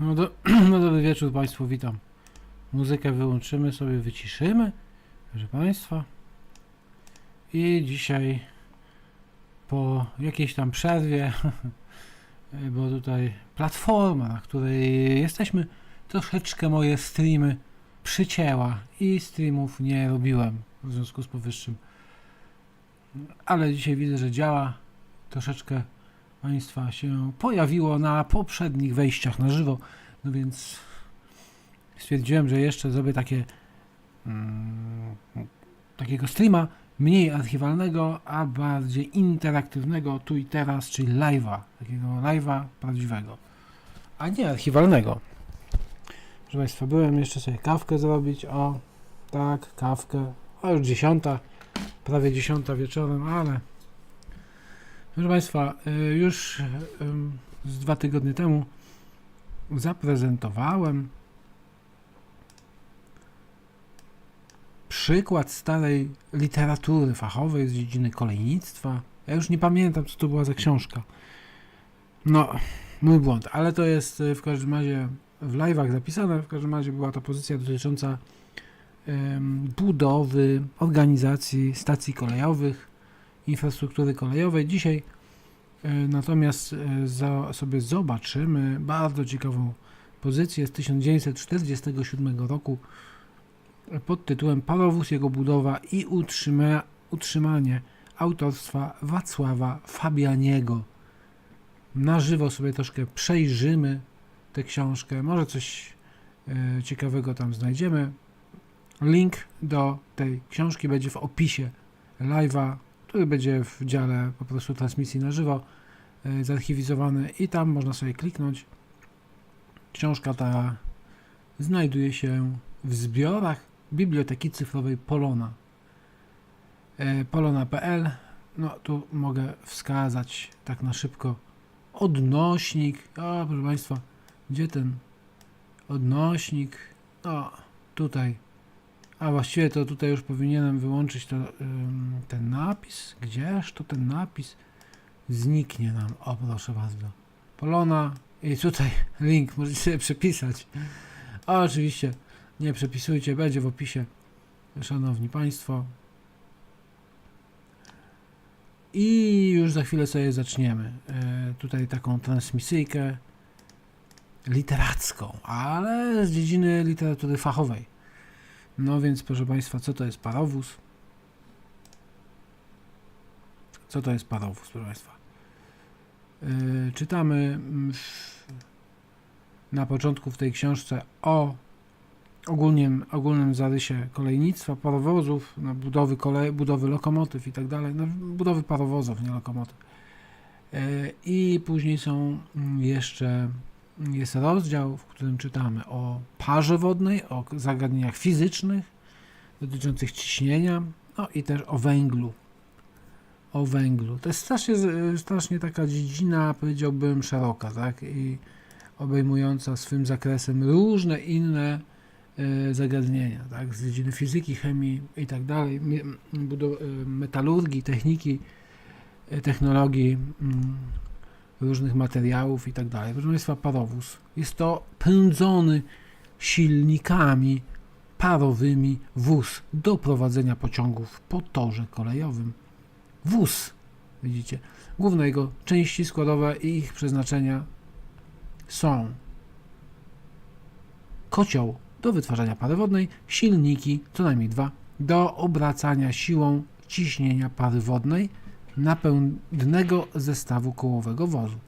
No, do, no dobry wieczór Państwu, witam. Muzykę wyłączymy sobie, wyciszymy, proszę Państwa. I dzisiaj po jakiejś tam przerwie, bo tutaj platforma, na której jesteśmy, troszeczkę moje streamy przycięła i streamów nie robiłem w związku z powyższym. Ale dzisiaj widzę, że działa. Troszeczkę Państwa się pojawiło na poprzednich wejściach na żywo, no więc stwierdziłem, że jeszcze zrobię takie mm, takiego streama mniej archiwalnego, a bardziej interaktywnego tu i teraz, czyli live'a, takiego live'a prawdziwego, a nie archiwalnego. Proszę Państwa, byłem jeszcze sobie kawkę zrobić, o tak, kawkę, a już dziesiąta, prawie dziesiąta wieczorem, ale Proszę Państwa, y, już z dwa tygodnie temu zaprezentowałem przykład starej literatury fachowej z dziedziny kolejnictwa. Ja już nie pamiętam, co to była za książka. No, mój błąd, ale to jest y, w każdym razie w live'ach zapisane. W każdym razie była to pozycja dotycząca budowy organizacji stacji kolejowych infrastruktury kolejowej. Dzisiaj e, natomiast e, za, sobie zobaczymy bardzo ciekawą pozycję z 1947 roku pod tytułem Parowóz, jego budowa i utrzyma, utrzymanie autorstwa Wacława Fabianiego. Na żywo sobie troszkę przejrzymy tę książkę, może coś e, ciekawego tam znajdziemy. Link do tej książki będzie w opisie live'a który będzie w dziale po prostu transmisji na żywo e, zarchiwizowany i tam można sobie kliknąć. Książka ta znajduje się w zbiorach Biblioteki Cyfrowej Polona. E, Polona.pl No tu mogę wskazać tak na szybko odnośnik. O, proszę Państwa, gdzie ten odnośnik? O, tutaj a właściwie to tutaj już powinienem wyłączyć to, ten napis. Gdzież to ten napis? Zniknie nam. O, proszę bardzo. Polona i tutaj link możecie sobie przepisać. A oczywiście nie przepisujcie, będzie w opisie. Szanowni Państwo. I już za chwilę sobie zaczniemy. E, tutaj taką transmisyjkę literacką, ale z dziedziny literatury fachowej. No więc proszę Państwa, co to jest parowóz? Co to jest parowóz, proszę Państwa? Yy, czytamy mm, na początku w tej książce o ogólnym, ogólnym zarysie kolejnictwa, parowozów, no, budowy, kolej, budowy lokomotyw i tak dalej, no, budowy parowozów, nie lokomotyw. Yy, I później są mm, jeszcze jest rozdział, w którym czytamy o parze wodnej, o zagadnieniach fizycznych dotyczących ciśnienia, no i też o węglu. O węglu. To jest strasznie, strasznie taka dziedzina, powiedziałbym, szeroka, tak? I obejmująca swym zakresem różne inne e, zagadnienia, tak? Z dziedziny fizyki, chemii i tak dalej, e, metalurgii, techniki, e, technologii, mm, różnych materiałów i tak dalej. Proszę Państwa, parowóz. Jest to pędzony silnikami parowymi wóz do prowadzenia pociągów po torze kolejowym. Wóz, widzicie. Główne jego części składowe i ich przeznaczenia są kocioł do wytwarzania pary wodnej, silniki, co najmniej dwa, do obracania siłą ciśnienia pary wodnej, napędnego zestawu kołowego wozu.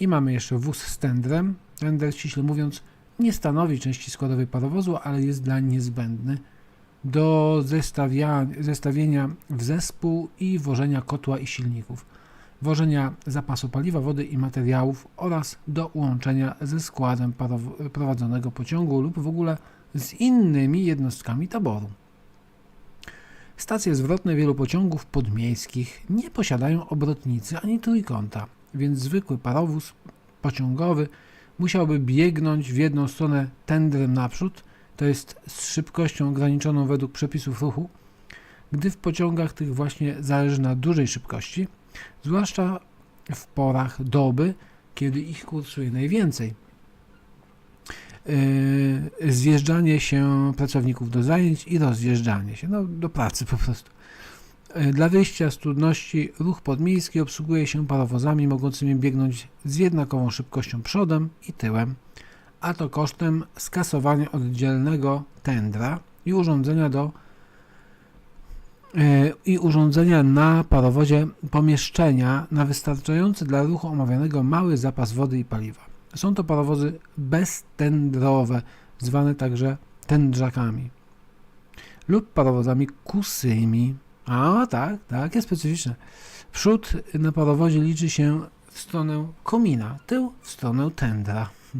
I mamy jeszcze wóz z tendrem. Tender, ściśle mówiąc, nie stanowi części składowej parowozu, ale jest dla niezbędny do zestawia, zestawienia w zespół i wożenia kotła i silników, wożenia zapasu paliwa, wody i materiałów oraz do łączenia ze składem prowadzonego pociągu lub w ogóle z innymi jednostkami taboru. Stacje zwrotne wielu pociągów podmiejskich nie posiadają obrotnicy ani trójkąta, więc zwykły parowóz pociągowy musiałby biegnąć w jedną stronę tendrem naprzód, to jest z szybkością ograniczoną według przepisów ruchu, gdy w pociągach tych właśnie zależy na dużej szybkości, zwłaszcza w porach doby, kiedy ich kursuje najwięcej. Yy, zjeżdżanie się pracowników do zajęć i rozjeżdżanie się, no do pracy po prostu. Yy, Dla wyjścia z trudności ruch podmiejski obsługuje się parowozami mogącymi biegnąć z jednakową szybkością przodem i tyłem, a to kosztem skasowania oddzielnego tendra i urządzenia do yy, i urządzenia na parowozie pomieszczenia na wystarczający dla ruchu omawianego mały zapas wody i paliwa. Są to parowozy beztendrowe, zwane także tędrzakami lub parowozami kusymi. A tak, takie specyficzne. Przód na parowozie liczy się w stronę komina, tył w stronę tędra.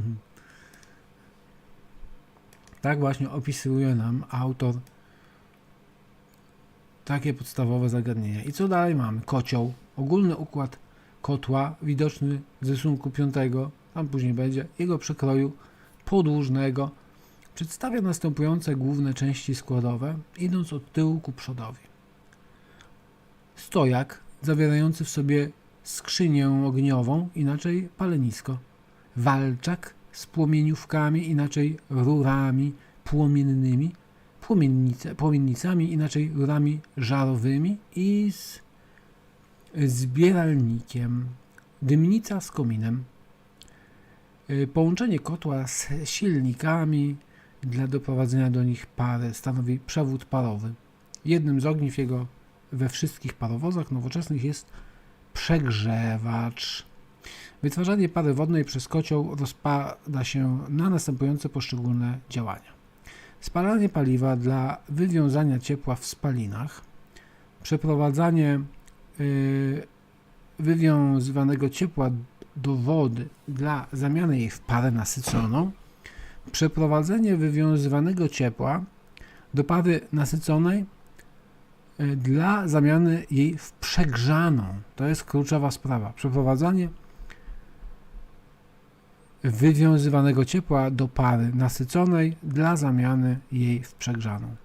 Tak właśnie opisuje nam autor takie podstawowe zagadnienia. I co dalej mamy? Kocioł, ogólny układ kotła, widoczny z rysunku piątego, tam później będzie, jego przekroju podłużnego, przedstawia następujące główne części składowe, idąc od tyłu ku przodowi. Stojak, zawierający w sobie skrzynię ogniową, inaczej palenisko. Walczak z płomieniówkami, inaczej rurami płomiennymi, płomiennice, płomiennicami, inaczej rurami żarowymi i z zbieralnikiem. Dymnica z kominem. Y, Połączenie kotła z silnikami dla doprowadzenia do nich pary stanowi przewód parowy. Jednym z ogniw jego we wszystkich parowozach nowoczesnych jest przegrzewacz. Wytwarzanie pary wodnej przez kocioł rozpada się na następujące poszczególne działania. Spalanie paliwa dla wywiązania ciepła w spalinach, przeprowadzanie y, wywiązywanego ciepła do wody dla zamiany jej w parę nasyconą, przeprowadzenie wywiązywanego ciepła do pary nasyconej y, dla zamiany jej w przegrzaną. To jest kluczowa sprawa. Przeprowadzanie wywiązywanego ciepła do pary nasyconej dla zamiany jej w przegrzaną.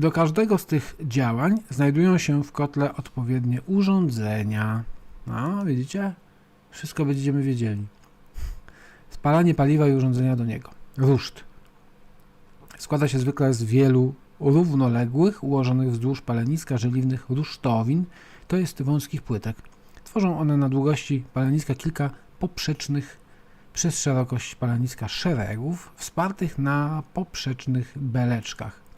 Do każdego z tych działań znajdują się w kotle odpowiednie urządzenia. No, widzicie? Wszystko będziemy wiedzieli. Spalanie paliwa i urządzenia do niego. Ruszt. Składa się zwykle z wielu równoległych, ułożonych wzdłuż paleniska żeliwnych rusztowin, to jest wąskich płytek. Tworzą one na długości paleniska kilka poprzecznych przez szerokość paleniska szeregów, wspartych na poprzecznych beleczkach.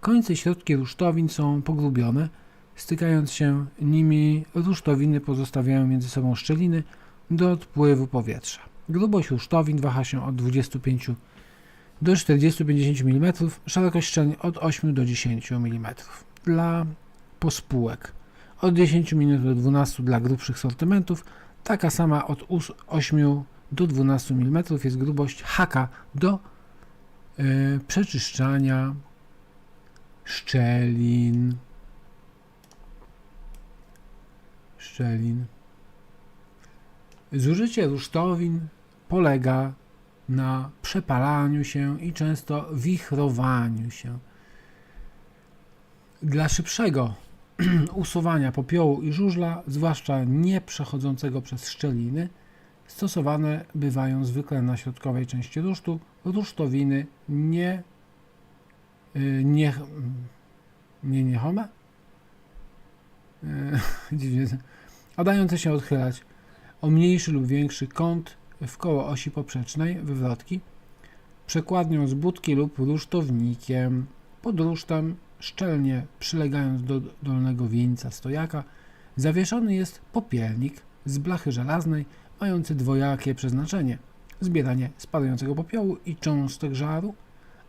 Końce i środki rusztowin są pogrubione, stykając się nimi rusztowiny pozostawiają między sobą szczeliny do odpływu powietrza. Grubość rusztowin waha się od 25 do 40-50 mm, szerokość szczelin od 8 do 10 mm. Dla pospółek od 10 mm do 12 dla grubszych sortymentów, taka sama od 8 do 12 mm jest grubość haka do y, przeczyszczania szczelin. Szczelin. Zużycie rusztowin polega na przepalaniu się i często wichrowaniu się. Dla szybszego usuwania popiołu i żużla, zwłaszcza nie przechodzącego przez szczeliny, stosowane bywają zwykle na środkowej części rusztu rusztowiny nie y, nie nie niechome Y, dziwnie. A się odchylać. O mniejszy lub większy kąt w koło osi poprzecznej wywrotki. Przekładnią z budki lub rusztownikiem. Pod rusztem szczelnie przylegając do dolnego wieńca stojaka, zawieszony jest popielnik z blachy żelaznej, mający dwojakie przeznaczenie. Zbieranie spadającego popiołu i cząstek żaru,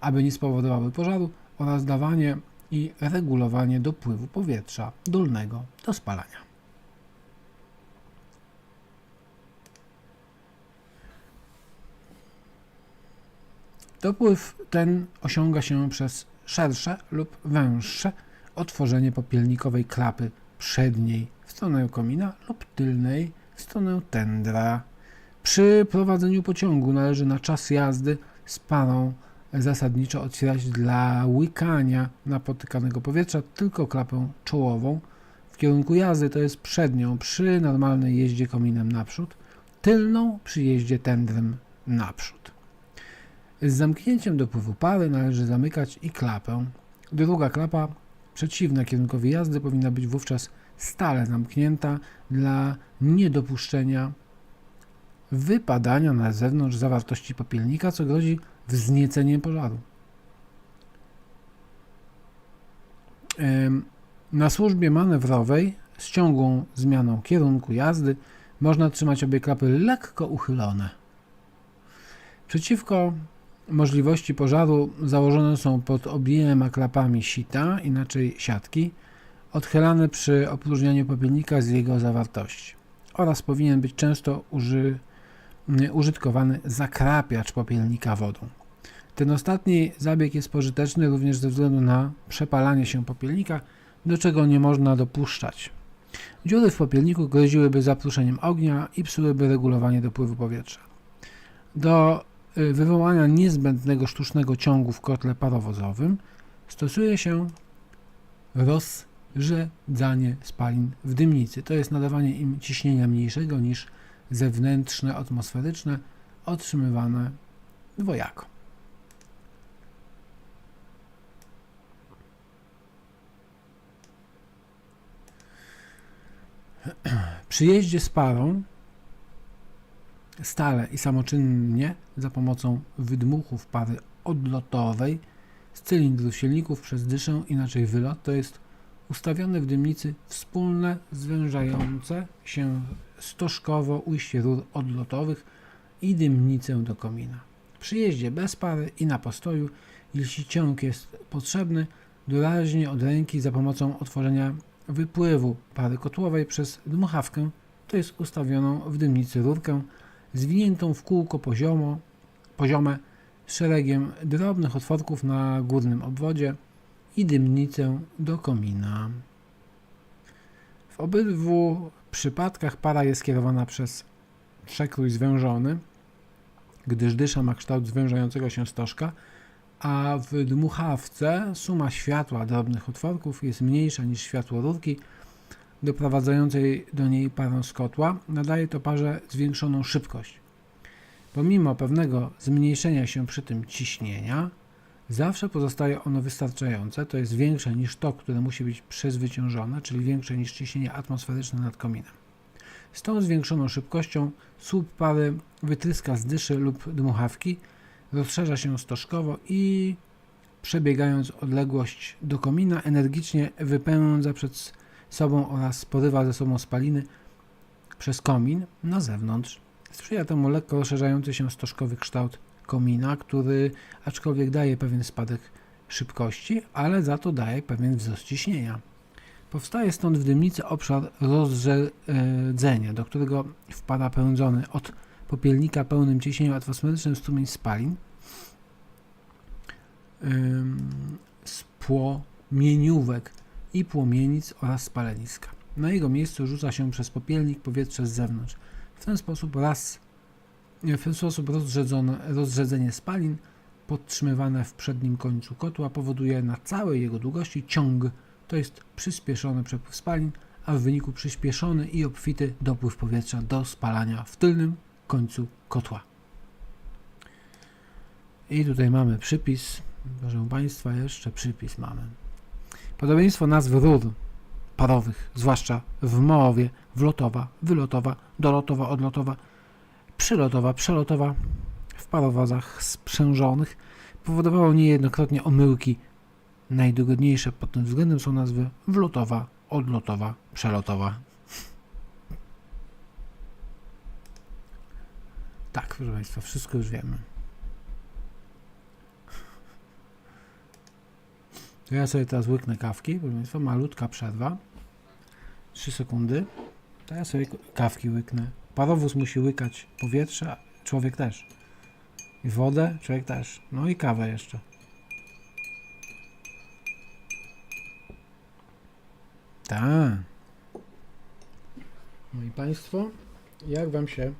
aby nie spowodowały pożaru, oraz dawanie i regulowanie dopływu powietrza dolnego do spalania. Dopływ ten osiąga się przez szersze lub węższe otworzenie popielnikowej klapy przedniej w stronę komina lub tylnej w stronę tendra. Przy prowadzeniu pociągu należy na czas jazdy z parą zasadniczo otwierać dla łykania napotykanego powietrza tylko klapę czołową w kierunku jazdy, to jest przednią przy normalnej jeździe kominem naprzód tylną przy jeździe tędrem naprzód. Z zamknięciem dopływu pary należy zamykać i klapę. Druga klapa przeciwna kierunkowi jazdy powinna być wówczas stale zamknięta dla niedopuszczenia wypadania na zewnątrz zawartości popielnika, co grozi wznieceniem pożaru. Na służbie manewrowej z ciągłą zmianą kierunku jazdy można trzymać obie klapy lekko uchylone. Przeciwko możliwości pożaru założone są pod obiema klapami sita, inaczej siatki, odchylane przy opróżnianiu popielnika z jego zawartości. Oraz powinien być często uży, nie, użytkowany zakrapiacz popielnika wodą. Ten ostatni zabieg jest pożyteczny również ze względu na przepalanie się popielnika, do czego nie można dopuszczać. Dziury w popielniku groziłyby zapruszeniem ognia i psułyby regulowanie dopływu powietrza. Do y, wywołania niezbędnego sztucznego ciągu w kotle parowozowym stosuje się rozrzedzanie spalin w dymnicy. To jest nadawanie im ciśnienia mniejszego niż zewnętrzne, atmosferyczne, otrzymywane dwojako. Przy jeździe z parą stale i samoczynnie za pomocą wydmuchów pary odlotowej z cylindrów silników przez dyszę, inaczej wylot, to jest ustawione w dymnicy wspólne zwężające się stożkowo ujście rur odlotowych i dymnicę do komina. Przy jeździe bez pary i na postoju, jeśli ciąg jest potrzebny, doraźnie od ręki za pomocą otworzenia wypływu pary kotłowej przez dmuchawkę, to jest ustawioną w dymnicy rurkę, zwiniętą w kółko poziomo, poziome szeregiem drobnych otworków na górnym obwodzie i dymnicę do komina. W obydwu przypadkach para jest kierowana przez przekrój zwężony, gdyż dysza ma kształt zwężającego się stożka, a w dmuchawce suma światła drobnych otworków jest mniejsza niż światło rurki doprowadzającej do niej parę z kotła. Nadaje to parze zwiększoną szybkość. Pomimo pewnego zmniejszenia się przy tym ciśnienia, zawsze pozostaje ono wystarczające, to jest większe niż to, które musi być przezwyciężone, czyli większe niż ciśnienie atmosferyczne nad kominem. Z tą zwiększoną szybkością słup pary wytryska z dyszy lub dmuchawki, rozszerza się stożkowo i przebiegając odległość do komina energicznie wypędza przed sobą oraz porywa ze sobą spaliny przez komin na zewnątrz. Sprzyja temu lekko rozszerzający się stożkowy kształt komina, który aczkolwiek daje pewien spadek szybkości, ale za to daje pewien wzrost ciśnienia. Powstaje stąd w dymnicy obszar rozrzedzenia, do którego wpada pędzony od popielnika pełnym ciśnieniem atmosferycznym strumień spalin z płomieniówek i płomienic oraz spaleniska. Na jego miejscu rzuca się przez popielnik powietrze z zewnątrz. W ten sposób raz w ten sposób rozrzedzenie spalin podtrzymywane w przednim końcu kotła powoduje na całej jego długości ciąg, to jest przyspieszony przepływ spalin, a w wyniku przyspieszony i obfity dopływ powietrza do spalania w tylnym końcu kotła. I tutaj mamy przypis, proszę Państwa, jeszcze przypis mamy. Podobieństwo nazw rur parowych, zwłaszcza w mowie, wlotowa, wylotowa, dolotowa, odlotowa, przylotowa, przelotowa w parowozach sprzężonych powodowało niejednokrotnie omyłki. Najdogodniejsze pod tym względem są nazwy wlotowa, odlotowa, przelotowa. Tak, proszę Państwa, wszystko już wiemy. To ja sobie teraz łyknę kawki, proszę Państwa, malutka przerwa. 3 sekundy. To ja sobie kawki łyknę. Parowóz musi łykać powietrze, człowiek też. I wodę, człowiek też. No i kawę jeszcze. Tak. Moi Państwo, jak Wam się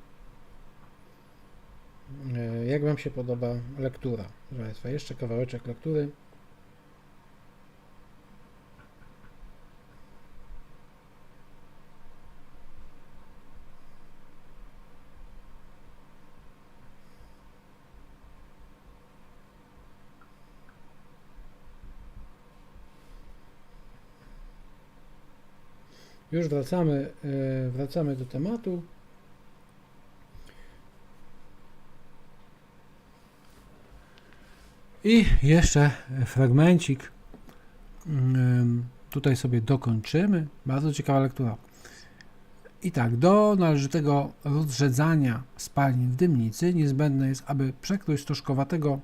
E, jak Wam się podoba lektura. Proszę Państwa, jeszcze kawałeczek lektury. Już wracamy, e, wracamy do tematu. I jeszcze fragmencik. Tutaj sobie dokończymy. Bardzo ciekawa lektura. I tak, do należytego rozrzedzania spalin w dymnicy niezbędne jest, aby przekrój stożkowatego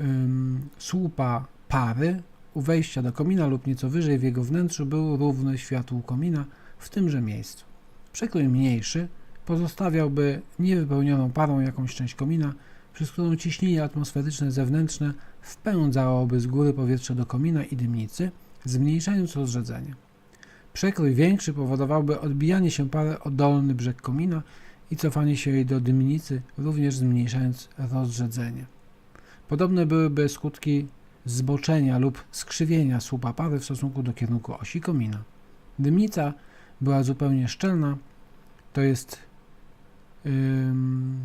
ym, słupa pary u wejścia do komina lub nieco wyżej w jego wnętrzu był równy światłu komina w tymże miejscu. Przekrój mniejszy pozostawiałby niewypełnioną parą jakąś część komina, przez którą ciśnienie atmosferyczne zewnętrzne wpędzałoby z góry powietrze do komina i dymnicy, zmniejszając rozrzedzenie. Przekrój większy powodowałby odbijanie się pary o dolny brzeg komina i cofanie się jej do dymnicy, również zmniejszając rozrzedzenie. Podobne byłyby skutki zboczenia lub skrzywienia słupa pary w stosunku do kierunku osi komina. Dymnica była zupełnie szczelna, to jest ym,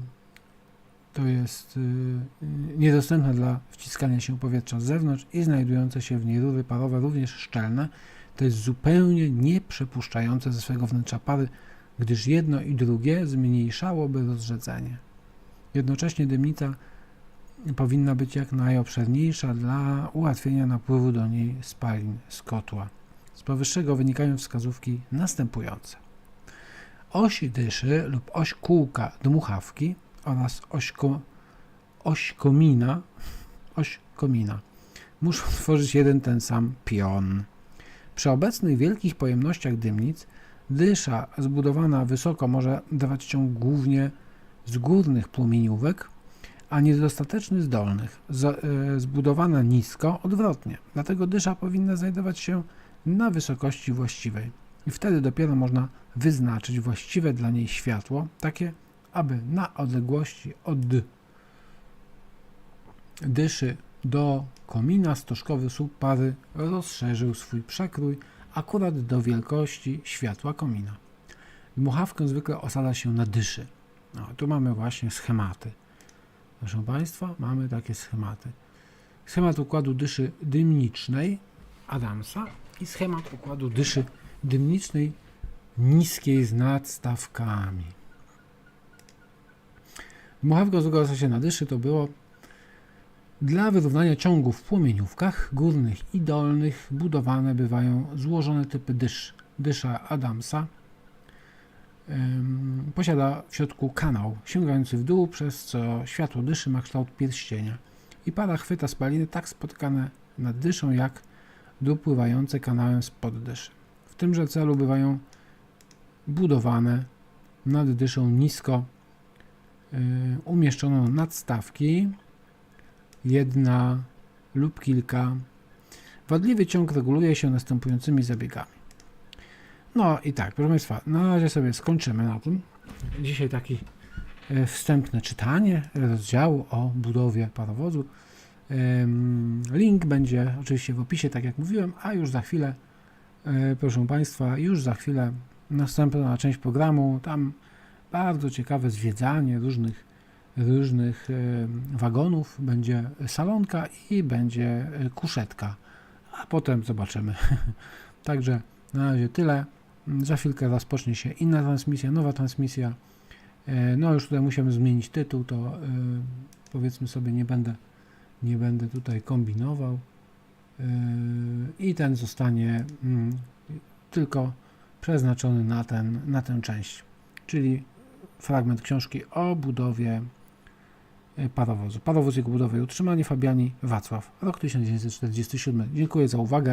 to jest yy, niedostępna dla wciskania się powietrza z zewnątrz i znajdujące się w niej rury parowe również szczelne, to jest zupełnie nieprzepuszczające ze swego wnętrza pary, gdyż jedno i drugie zmniejszałoby rozrzedzenie. Jednocześnie dymnica powinna być jak najobszerniejsza dla ułatwienia napływu do niej spalin z kotła. Z powyższego wynikają wskazówki następujące. Oś dyszy lub oś kółka dmuchawki oraz oś, ko, oś komina, oś komina muszą tworzyć jeden ten sam pion. Przy obecnych wielkich pojemnościach dymnic dysza zbudowana wysoko może dawać ciąg głównie z górnych płomieniówek, a niedostateczny z dolnych, z, e, zbudowana nisko odwrotnie. Dlatego dysza powinna znajdować się na wysokości właściwej. I wtedy dopiero można wyznaczyć właściwe dla niej światło, takie aby na odległości od dyszy do komina stożkowy słup pary rozszerzył swój przekrój akurat do wielkości światła komina. Dmuchawkę zwykle osada się na dyszy. No, tu mamy właśnie schematy. Proszę Państwa, mamy takie schematy. Schemat układu dyszy dymnicznej Adamsa i schemat układu dyszy dymnicznej niskiej z nadstawkami. Dmuchawka zwykła się na dyszy to było dla wyrównania ciągów w płomieniówkach górnych i dolnych budowane bywają złożone typy dysz. Dysza Adamsa ym, posiada w środku kanał sięgający w dół, przez co światło dyszy ma kształt pierścienia i para chwyta spaliny tak spotykane nad dyszą, jak dopływające kanałem spod dyszy. W tymże celu bywają budowane nad dyszą nisko umieszczono nadstawki, jedna lub kilka. Wadliwy ciąg reguluje się następującymi zabiegami. No i tak, proszę Państwa, na razie sobie skończymy na tym. Dzisiaj taki e, wstępne czytanie rozdziału o budowie parowozu. Link będzie oczywiście w opisie, tak jak mówiłem, a już za chwilę, e, proszę Państwa, już za chwilę następna część programu. Tam bardzo ciekawe zwiedzanie różnych, różnych e, wagonów. Będzie salonka i będzie e, kuszetka, a potem zobaczymy. Także na razie tyle. Za chwilkę rozpocznie się inna transmisja, nowa transmisja. E, No już tutaj musimy zmienić tytuł, to powiedzmy sobie nie będę, nie będę tutaj kombinował. I ten zostanie mm, tylko przeznaczony na, ten, na tę część, czyli fragment książki o budowie e, parowozu. Parowóz jego budowy i utrzymanie Fabiani Wacław, rok 1947. Dziękuję za uwagę.